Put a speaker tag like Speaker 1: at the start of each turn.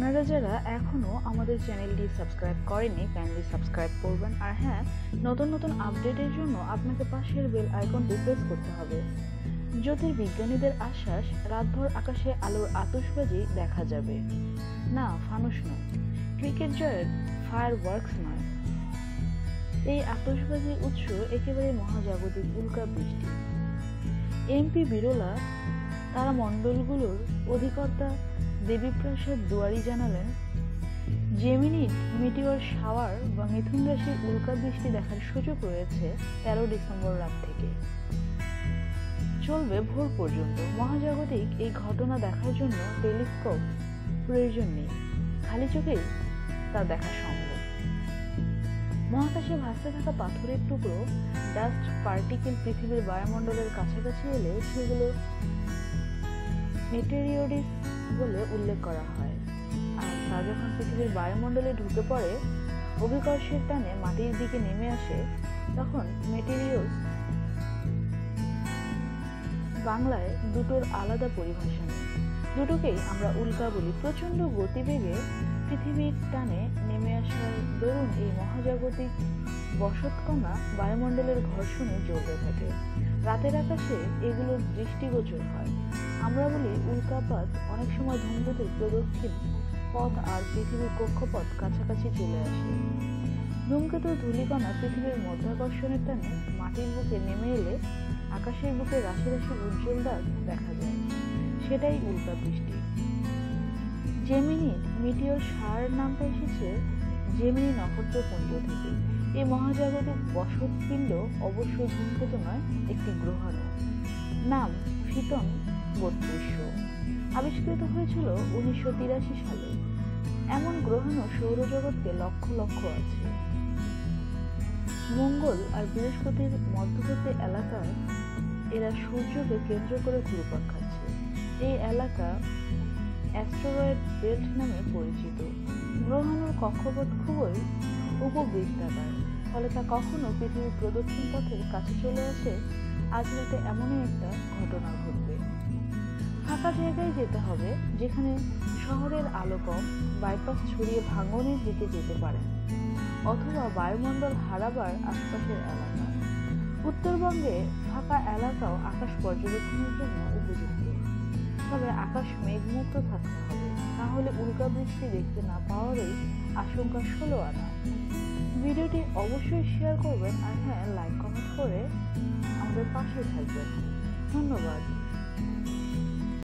Speaker 1: আপনারা যারা এখনও আমাদের চ্যানেলটি সাবস্ক্রাইব করেনি কাইন্ডলি সাবস্ক্রাইব করবেন। আর হ্যাঁ নতুন নতুন আপডেটের জন্য আপনাকে পাশের বেল আইকনটি প্রেস করতে হবে। জ্যোতির্বিজ্ঞানীদের আশ্বাস, রাতভর আকাশে আলোর আতশবাজি দেখা যাবে। না, ফানুস নয়। ক্রিকেট জয়ের ফায়ার ওয়ার্কস নয়। এই আতশবাজির উৎস একেবারে মহাজাগতিক উল্কা বৃষ্টি। এমপি বিরলা তারা মণ্ডলগুলোর অধিকর্তা দেবীপ্রসাদ দুয়ারি জানালেন জেমিনিট মিটিওর শাওয়ার বা মিথুন রাশির উল্কা বৃষ্টি দেখার সুযোগ রয়েছে তেরো ডিসেম্বর রাত থেকে। চলবে ভোর পর্যন্ত। মহাজাগতিক এই ঘটনা দেখার জন্য টেলিস্কোপ প্রয়োজন নেই। খালি চোখেই তা দেখা সম্ভব। মহাকাশে ভাসতে থাকা পাথরের টুকরো, ডাস্ট পার্টিকেল পৃথিবীর বায়ুমণ্ডলের কাছাকাছি এলে সেগুলো মেটেরিওডিস বলে উল্লেখ করা হয়। আর তা যখন পৃথিবীর বায়ুমণ্ডলে ঢুকে পড়ে, অভিকর্ষের টানে মাটির দিকে নেমে আসে, তখন মেটেরিওস বাংলায় দুটোর আলাদা পরিভাষা নেই দুটোকেই আমরা উল্কা বলি। প্রচণ্ড গতিবেগে পৃথিবীর টানে নেমে আসার দরুন এই মহাজাগতিক বসতকণা বায়ুমণ্ডলের ঘর্ষণে জ্বলতে থাকে। রাতের আকাশে এগুলোর দৃষ্টিগোচর হয়। আমরা বলি উল্কাপাত অনেক সময় ধূমকেতুর প্রদক্ষিণ পথ আর পৃথিবীর কক্ষপথ কাছাকাছি চলে আসে। ধূমকেতুর ধূলিকণা পৃথিবীর মধ্যাকর্ষণের টানে মাটির বুকে নেমে এলে আকাশের বুকে রাশি রাশি উজ্জ্বল দাগ দেখা যায়। সেটাই উল্কা বৃষ্টি জেমিনি মিটিওর সার নামটা এসেছে জেমিনি নক্ষত্রপুঞ্জ থেকে। এই মহাজাগতিক বসতপিণ্ড অবশ্যই ধূমকেতু নয়, একটি গ্রহাণু। নাম ফিতন বত্রিশশো আবিষ্কৃত হয়েছিল উনিশশো তিরাশি সালে। এমন গ্রহাণু সৌরজগৎকে লক্ষ লক্ষ আছে। মঙ্গল আর বৃহস্পতির মধ্যবর্তী এলাকায় এরা সূর্যকে কেন্দ্র করে ঘুরপাক খাচ্ছে। এই এলাকা অ্যাস্ট্রয়েড বেল্ট নামে পরিচিত। গ্রহাণুর কক্ষপথ খুবই উপবৃত্তাকার ফলে তা কখনো পৃথিবীর প্রদক্ষিণ পথের কাছে চলে আসে, আজ রাতে এমনই একটা ঘটনা ঘটবে। ফাঁকা জায়গায় যেতে হবে, যেখানে শহরের আলো কম, বাইপাস ছড়িয়ে ভাঙনের দিকে যেতে পারে, অথবা বায়ুমণ্ডল হারাবার আশপাশের এলাকা। উত্তরবঙ্গে ফাঁকা এলাকাও আকাশ পর্যবেক্ষণের জন্য উপযুক্ত। তবে আকাশ মেঘমুক্ত থাকতে হবে না হলে উল্কা বৃষ্টি দেখতে না পাওয়ারই আশঙ্কা ষোলো আনা। ভিডিওটি অবশ্যই শেয়ার করবেন আর হ্যাঁ লাইক কমেন্ট করে আমাদের পাশে থাকবেন। ধন্যবাদ।